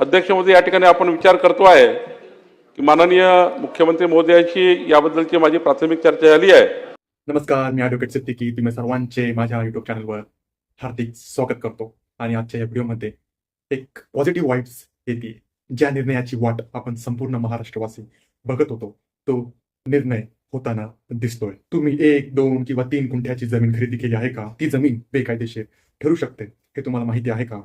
अध्यक्ष महोदय या ठिकाणी आपण विचार करतो आहे की माननीय मुख्यमंत्री महोदयांशी याबद्दलची माझी प्राथमिक चर्चा झाली आहे. नमस्कार मी ॲडव्होकेट सिद्दीकी. तुम्ही सर्वांचे माझ्या युट्यूब चॅनलवर हार्दिक स्वागत करतो. आणि आजच्या या व्हिडिओमध्ये एक पॉझिटिव्ह वाईब्स येते. ज्या निर्णयाची वाट आपण संपूर्ण महाराष्ट्रवासी बघत होतो तो निर्णय होताना दिसतोय. तुम्ही एक दोन किंवा तीन गुंठ्याची जमीन खरेदी केली आहे का? ती जमीन बेकायदेशीर ठरू शकते हे तुम्हाला माहिती आहे का?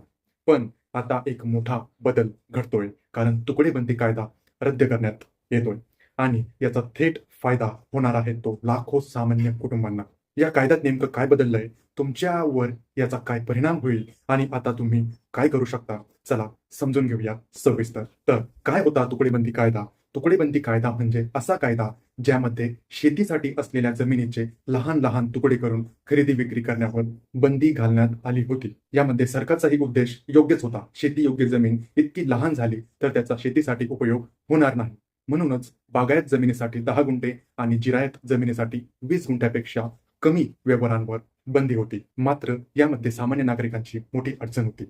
पण आता एक मोठा बदल घडतोय. कारण तुकडेबंदी कायदा रद्द करण्यात येतोय. आणि याचा थेट फायदा होणार आहे तो लाखो सामान्य कुटुंबांना. या कायद्यात नेमकं काय बदललंय? तुमच्यावर याचा काय परिणाम होईल? आणि आता तुम्ही काय करू शकता? चला समजून घेऊया सविस्तर. तर काय होता तुकडेबंदी कायदा? तुकडेबंदी कायदा म्हणजे असा कायदा ज्यामध्ये शेतीसाठी असलेल्या जमिनीचे लहान लहान तुकडे करून खरेदी विक्री करण्यावर बंदी घालण्यात आली होती. यामध्ये सरकारचाही उद्देश योग्यच होता. शेती योग्य जमीन इतकी लहान झाली तर त्याचा शेतीसाठी उपयोग होणार नाही. म्हणूनच बागायत जमिनीसाठी दहा गुंठे आणि जिरायत जमिनीसाठी वीस गुंठ्यापेक्षा कमी व्यवहारांवर बंदी होती. मात्र यामध्ये सामान्य नागरिकांची मोठी अडचण होती.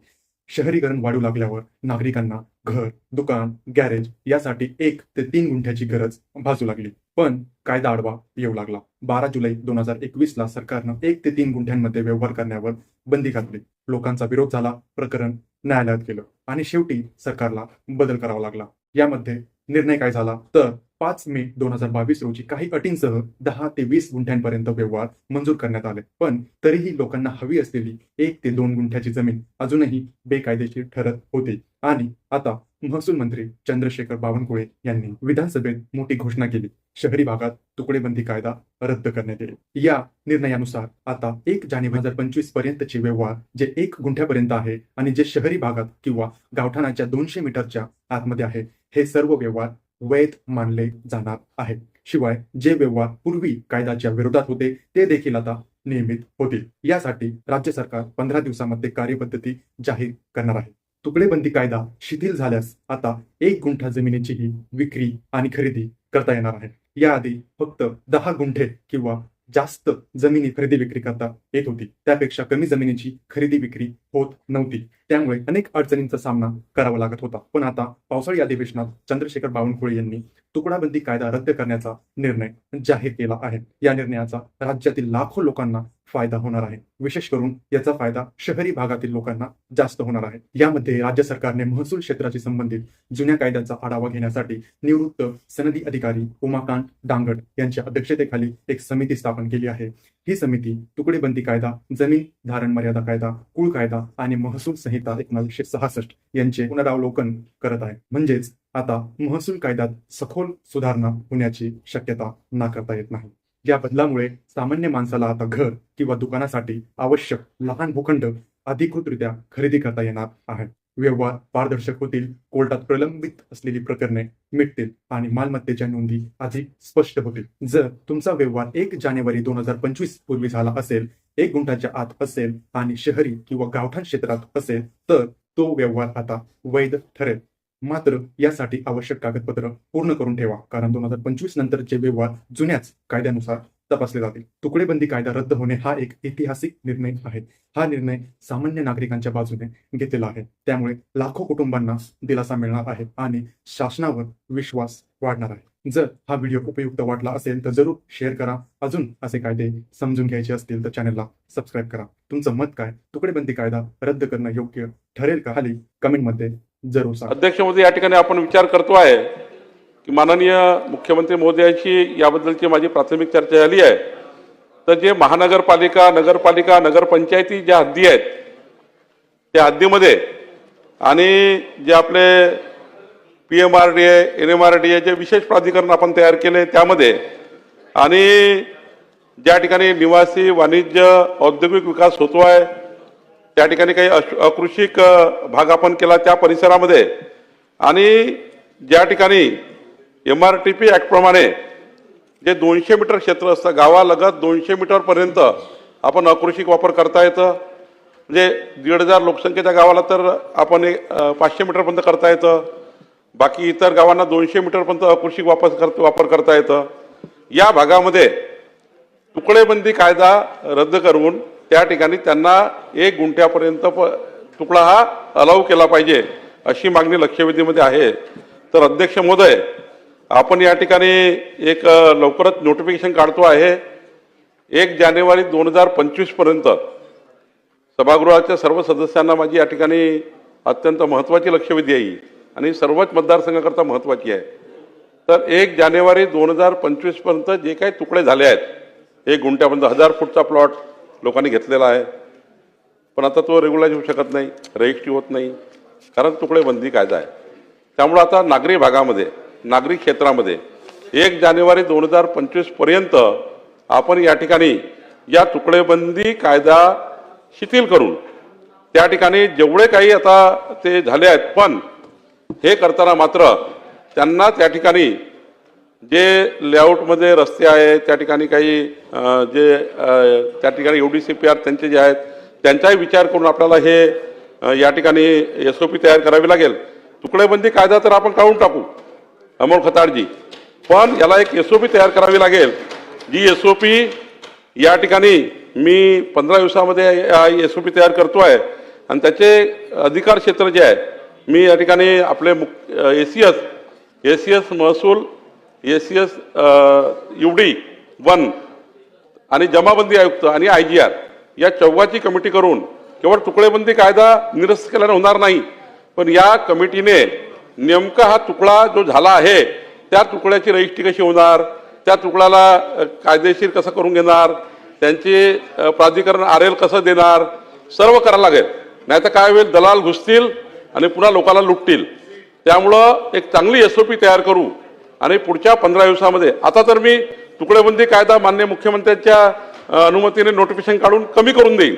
शहरीकरण वाढू लागल्यावर नागरिकांना घर दुकान गॅरेज यासाठी एक ते तीन गुंठ्याची गरज भासू लागली. पण कायदा आडवा येऊ लागला. बारा जुलै दोन हजार एकवीस ला सरकारनं एक ते तीन गुंठ्यांमध्ये व्यवहार करण्यावर बंदी घातली. लोकांचा विरोध झाला प्रकरण न्यायालयात गेलं आणि शेवटी सरकारला बदल करावा लागला. यामध्ये निर्णय काय झाला? तर पाच मे दोन हजार बावीस रोजी काही अटींसह दहा ते वीस गुंठ्यांपर्यंत व्यवहार मंजूर करण्यात आले. पण तरीही लोकांना हवी असलेली एक ते दोन गुंठ्याची जमीन अजूनही बेकायदेशीर ठरत होती. आणि आता महसूल मंत्री चंद्रशेखर बावनकुळे यांनी विधानसभेत मोठी घोषणा केली. शहरी भागात तुकडेबंदी कायदा रद्द करण्यात येईल. या निर्णयानुसार आता एक जानेवारी हजार पंचवीस पर्यंतचे व्यवहार जे एक गुंठ्यापर्यंत आहे आणि जे शहरी भागात किंवा गावठाणाच्या दोनशे मीटरच्या आतमध्ये आहे हे सर्व व्यवहार वैध मानले जाणार आहेत. शिवाय जे व्यवहार पूर्वी कायद्याच्या विरोधात होते ते देखील आता नियमित होतील. यासाठी राज्य सरकार पंधरा दिवसामध्ये कार्यपद्धती जाहीर करणार आहे. तुकडेबंदी कायदा शिथिल झाल्यास आता एक गुंठा जमिनीचीही विक्री आणि खरेदी करता येणार आहे. याआधी फक्त दहा गुंठे किंवा जास्त जमिनी खरेदी विक्री करता येत होती. त्यापेक्षा कमी जमिनीची खरेदी विक्री होत नव्हती. त्यामुळे अनेक अडचणींचा सामना करावा लागत होता. पण आता पावसाळी अधिवेशनात चंद्रशेखर बावनकुळे यांनी तुकडाबंदी कायदा रद्द करण्याचा निर्णय जाहीर केला आहे. या निर्णयाचा राज्यातील लाखो लोकांना फायदा होणार आहे. विशेष करून याचा फायदा शहरी भागातील लोकांना जास्त होणार आहे. यामध्ये राज्य सरकारने महसूल क्षेत्राशी संबंधित जुन्या कायद्याचा आढावा घेण्यासाठी निवृत्त सनदी अधिकारी उमाकांत डांगड यांच्या अध्यक्षतेखाली एक समिती स्थापन केली आहे. ही समिती तुकडेबंदी कायदा जमीन धारण मर्यादा कायदा कुळ कायदा आणि महसूल संहिता एकोणीसशे सहासष्ट यांचे पुनरावलोकन करत आहे. म्हणजेच आता महसूल कायद्यात सखोल सुधारणा होण्याची शक्यता नाकारता येत नाही. या बदलामुळे सामान्य माणसाला आता घर किंवा दुकानासाठी आवश्यक लहान भूखंड अधिकृतरित्या खरेदी करता येणार आहे. व्यवहार पारदर्शक होतील कोर्टात प्रलंबित असलेली प्रकरणे मिटतील आणि मालमत्तेच्या नोंदी अधिक स्पष्ट होतील. जर तुमचा व्यवहार एक जानेवारी दोन हजार पंचवीस पूर्वी झाला असेल एक गुंठाच्या आत असेल आणि शहरी किंवा गावठाण क्षेत्रात असेल तर तो व्यवहार आता वैध ठरेल. मात्र यासाठी आवश्यक कागदपत्र पूर्ण करून ठेवा. कारण दोन हजार पंचवीस नंतरचे व्यवहार जुन्याच कायद्यानुसार तपासले जातील. तुकडेबंदी कायदा रद्द होणे हा एक ऐतिहासिक निर्णय आहे. हा निर्णय सामान्य नागरिकांच्या बाजूने घेतलेला आहे. त्यामुळे लाखो कुटुंबांना दिलासा मिळणार आहे आणि शासनावर विश्वास वाढणार आहे. जर हा व्हिडिओ उपयुक्त वाटला असेल तर जरूर शेअर करा. अजून असे कायदे समजून घ्यायचे असतील तर चॅनलला सबस्क्राईब करा. तुमचं मत काय? तुकडेबंदी कायदा रद्द करणं योग्य ठरेल का? खाली कमेंटमध्ये जरूर अध्यक्ष महोदय या ठिकाणी आपण विचार करतो आहे की माननीय मुख्यमंत्री महोदयांशी याबद्दलची माझी प्राथमिक चर्चा झाली आहे. तर जे महानगरपालिका नगरपालिका नगरपंचायती ज्या हद्दी आहेत त्या हद्दीमध्ये आणि जे आपले P M R D A N M R D A जे विशेष प्राधिकरण आपण तयार केले त्यामध्ये आणि ज्या ठिकाणी निवासी वाणिज्य औद्योगिक विकास होतो आहे त्या ठिकाणी काही अश- अकृषिक भाग आपण केला त्या परिसरामध्ये. आणि ज्या ठिकाणी एम आर टी पी ॲक्टप्रमाणे जे दोनशे मीटर क्षेत्र असतं गावालगत दोनशे मीटरपर्यंत आपण अकृषिक वापर करता येतं. म्हणजे दीड हजार लोकसंख्येच्या गावाला तर आपण एक, पाचशे मीटरपर्यंत करता येतं. बाकी इतर गावांना दोनशे मीटरपर्यंत अकृषिक वापर कर वापर करता येतं. या भागामध्ये तुकडेबंदी कायदा रद्द करून त्या ठिकाणी त्यांना एक गुंठ्यापर्यंत प तुकडा हा अलाव केला पाहिजे अशी मागणी लक्षवेधीमध्ये आहे. तर अध्यक्ष महोदय आपण या ठिकाणी एक लवकरच नोटिफिकेशन काढतो आहे. एक जानेवारी दोन हजार पंचवीसपर्यंत सभागृहाच्या सर्व सदस्यांना माझी या ठिकाणी अत्यंत महत्त्वाची लक्षवेधी आहे. आणि सर्वच मतदारसंघाकरता महत्त्वाची आहे. तर एक जानेवारी दोन हजार पंचवीसपर्यंत जे काही तुकडे झाले आहेत एक गुंठ्यापर्यंत हजार फूटचा प्लॉट लोकांनी घेतलेला आहे. पण आता तो रेग्युलाइज होऊ शकत नाही रजिस्ट्री होत नाही. कारण तुकडेबंदी कायदा आहे. त्यामुळं आता नागरी भागामध्ये नागरी क्षेत्रामध्ये एक जानेवारी दोन हजार पंचवीसपर्यंत आपण या ठिकाणी या तुकडेबंदी कायदा शिथिल करून त्या ठिकाणी जेवढे काही आता ते झाले आहेत पण हे करताना मात्र त्यांना त्या ठिकाणी जे लेआउटमध्ये रस्ते आहेत त्या ठिकाणी काही जे त्या ठिकाणी U D C P R त्यांचे जे आहेत त्यांचाही विचार करून आपल्याला हे या ठिकाणी एस ओ पी तयार करावी लागेल. तुकडेबंदी कायदा तर आपण काढून टाकू अमोल खताळजी पण याला एक एस ओ पी तयार करावी लागेल. जी एस ओ पी या ठिकाणी मी पंधरा दिवसामध्ये एस ओ पी तयार करतो आहे. आणि त्याचे अधिकार क्षेत्र जे आहे मी या ठिकाणी आपले A C S A C S महसूल S C S U D one आणि जमाबंदी आयुक्त आणि आय जी आर या चौघाची कमिटी करून केवळ तुकडेबंदी कायदा निरस्त केल्याने होणार नाही पण या कमिटीने नेमका हा तुकडा जो झाला आहे त्या तुकड्याची रजिस्ट्री कशी होणार त्या तुकड्याला कायदेशीर कसं करून घेणार त्यांचे प्राधिकरण आर एल कसं देणार सर्व करायला लागेल. नाही तर काय होईल दलाल घुसतील आणि पुन्हा लोकांना लुटतील. त्यामुळं एक चांगली एस ओ पी तयार करू आणि पुढच्या पंधरा दिवसामध्ये आता तर मी तुकडेबंदी कायदा मान्य मुख्यमंत्र्यांच्या अनुमतीने नोटिफिकेशन काढून कमी करून देईल